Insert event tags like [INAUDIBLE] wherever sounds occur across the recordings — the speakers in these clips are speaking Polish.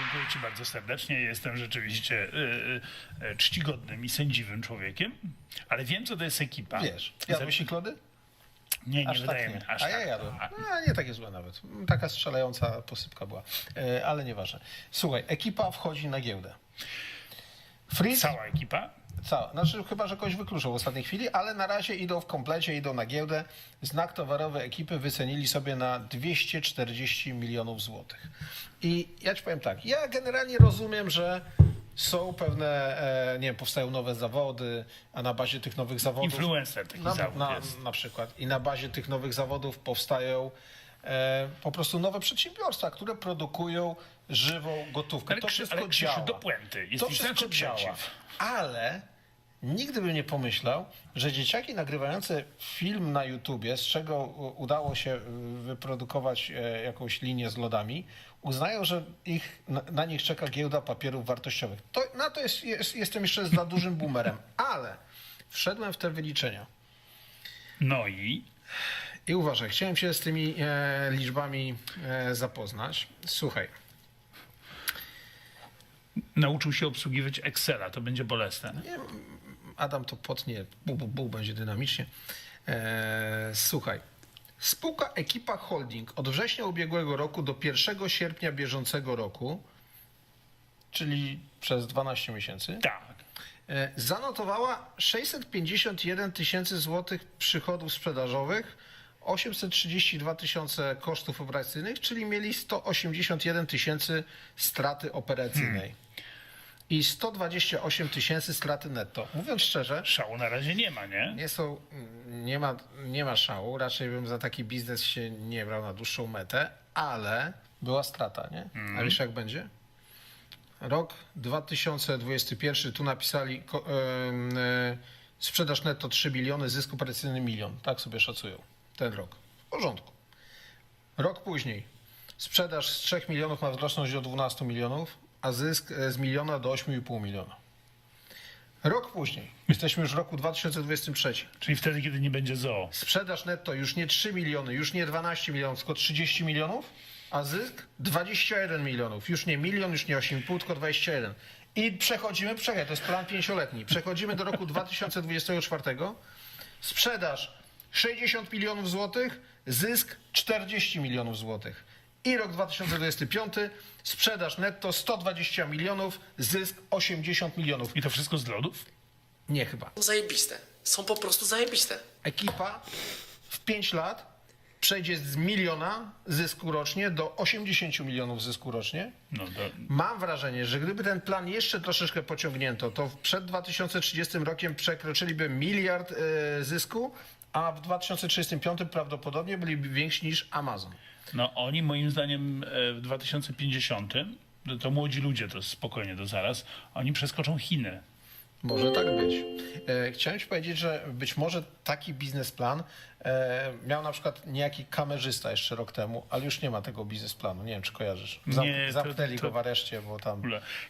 Dziękuję Ci bardzo serdecznie. Jestem rzeczywiście y, y, y, czcigodnym i sędziwym człowiekiem, ale wiem, co to jest ekipa. Wiesz, jadłeś lody? Nie, nie Aż wydaje tak mi nie. aż A ja tak. jadłem. A- A, nie takie złe nawet. Taka strzelająca posypka była. E, ale nieważne. Słuchaj, ekipa wchodzi na giełdę. Fritz, Cała ekipa? Cała. Znaczy chyba, że kogoś wykluczą w ostatniej chwili, ale na razie idą w komplecie, idą na giełdę. Znak towarowy ekipy wycenili sobie na 240 milionów złotych. I ja ci powiem tak, ja generalnie rozumiem, że są pewne, e, nie wiem, powstają nowe zawody, a na bazie tych nowych zawodów... Influencer taki na, zawód na, jest. na przykład. I na bazie tych nowych zawodów powstają po prostu nowe przedsiębiorstwa, które produkują żywą gotówkę. Ale, to wszystko ale Krzysiu, działa. do puenty. Jest to wszystko działa. Ale nigdy bym nie pomyślał, że dzieciaki nagrywające film na YouTubie, z czego udało się y, wyprodukować e, jakąś linię z lodami, uznają, że ich, na, na nich czeka giełda papierów wartościowych. To, na to jest, jest, jestem jeszcze za dużym boomerem. Ale wszedłem w te wyliczenia. No i I uważaj, chciałem się z tymi e, liczbami e, zapoznać. Słuchaj, nauczył się obsługiwać Excela, to będzie bolesne. Adam to potnie, bu, bu, bu, będzie dynamicznie. E, słuchaj, spółka Ekipa Holding od września ubiegłego roku do 1 sierpnia bieżącego roku, czyli przez 12 miesięcy, Tak. e, zanotowała 651 tysięcy złotych przychodów sprzedażowych, 832 tysiące kosztów operacyjnych, czyli mieli 181 tysięcy straty operacyjnej. I 128 tysięcy straty netto. Mówiąc szczerze, Szału na razie nie ma, nie? nie są, nie ma, nie ma szału. Raczej bym za taki biznes się nie brał na dłuższą metę, ale była strata, nie? A wiesz jak będzie? Rok 2021, tu napisali e, sprzedaż netto 3 biliony, zysk operacyjny milion. Tak sobie szacują ten rok. W porządku. Rok później sprzedaż z 3 milionów ma wzrosnąć do 12 milionów, a zysk e, z miliona do 8,5 miliona. Rok później, jesteśmy już w roku 2023. Czyli wtedy, kiedy nie będzie zoo. Sprzedaż netto już nie 3 miliony, już nie 12 milionów, tylko 30 milionów, a zysk 21 milionów. Już nie milion, już nie 8,5, tylko 21. I przechodzimy, przechaj, to jest plan pięcioletni. Przechodzimy do roku 2024. Sprzedaż 60 milionów złotych, zysk 40 milionów złotych. I rok 2025, sprzedaż netto 120 milionów, zysk 80 milionów. I to wszystko z lodów? Nie chyba. Są zajebiste. Są po prostu zajebiste. ekipa w 5 lat przejdzie z miliona zysku rocznie do 80 milionów zysku rocznie. No to Mam wrażenie, że gdyby ten plan jeszcze troszeczkę pociągnięto, to przed 2030 rokiem przekroczyliby miliard e, zysku, a w 2035 prawdopodobnie byliby więksi niż Amazon. No oni moim zdaniem e, w 2050, to- to młodzi ludzie, to spokojnie, to zaraz, oni przeskoczą Chiny. Może tak być. E, Chciałem ci powiedzieć, że być może taki biznesplan e, miał na przykład niejaki kamerzysta jeszcze rok temu, ale już nie ma tego biznesplanu. Nie wiem, czy kojarzysz. Zam, Nie, to- zamknęli to- go w areszcie, bo tam...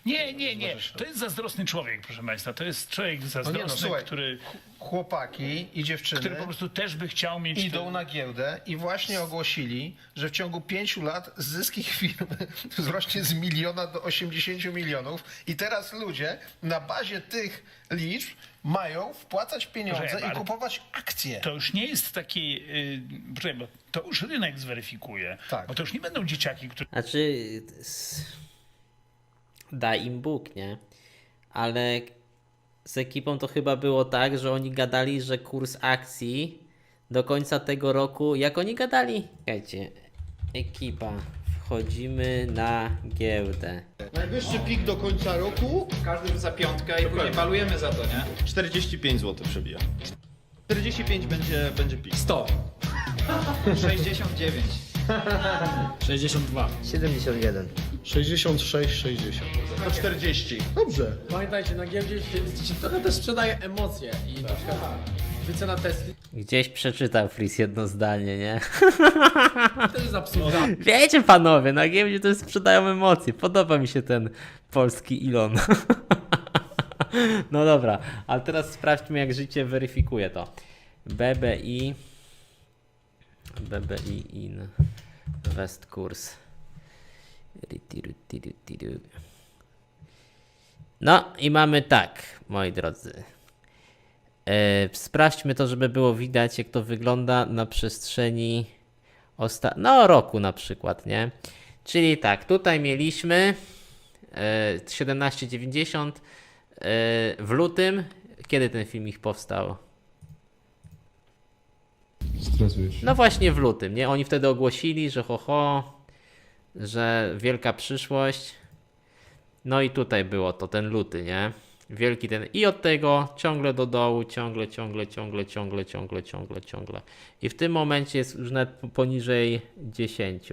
Nie, nie, nie. To jest zazdrosny człowiek, proszę Państwa. To jest człowiek No nie zazdrosny, no, słuchaj, który, chłopaki i dziewczyny który po prostu też by chciał mieć... idą na giełdę i właśnie ogłosili, że w ciągu pięciu lat zysk ich firmy [LAUGHS] wzrośnie z miliona do 80 milionów i teraz ludzie na bazie tych liczb mają wpłacać pieniądze Proszę, i ale- kupować akcje. To już nie jest takie... Yy, bo to już rynek zweryfikuje. Tak. Bo to już nie będą dzieciaki, które Znaczy, s- daj im Bóg, nie? Ale z ekipą to chyba było tak, że oni gadali, że kurs akcji do końca tego roku. Jak oni gadali? Czekajcie. Ekipa. Wchodzimy na giełdę. Najwyższy pik do końca roku. Każdy rzuca piątkę i później balujemy za to, nie? 45 zł przebija. 45 będzie, będzie pik. 100. 69. 62. 71. 66, 60. To 40. Dobrze. Pamiętajcie, na giełdzie się, się trochę też sprzedaje emocje i na przykład wycena Tesli Gdzieś przeczytał Fris jedno zdanie, nie? też jest absurdalna. [LAUGHS] Wiecie panowie, na giełdzie to sprzedają emocje. Podoba mi się ten polski Elon. [LAUGHS] No dobra, ale teraz sprawdźmy jak życie weryfikuje to. BBI BBI in West kurs. No i mamy tak, moi drodzy. E, sprawdźmy to, żeby było widać, jak to wygląda na przestrzeni osta- no, roku na przykład, nie? Czyli tak, tutaj mieliśmy e, 17,90 e, w lutym. Kiedy ten filmik powstał? Stresuję się. No właśnie w lutym, nie? Oni wtedy ogłosili, że ho, ho że wielka przyszłość. No i tutaj było to, ten luty, nie? Wielki ten. I od tego ciągle do dołu, ciągle, ciągle, ciągle, ciągle, ciągle, ciągle, ciągle. I w tym momencie jest już nawet poniżej 10.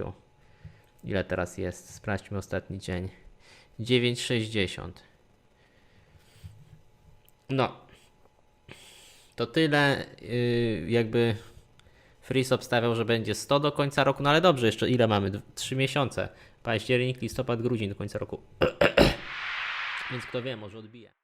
Ile teraz jest? Sprawdźmy ostatni dzień. 9,60. No. To tyle. Yy, jakby Freeze obstawiał, że będzie 100 do końca roku, no ale dobrze, jeszcze ile mamy? 3 miesiące. Październik, listopad, grudzień do końca roku. [CLEARS THROAT] Więc kto wie, może odbije.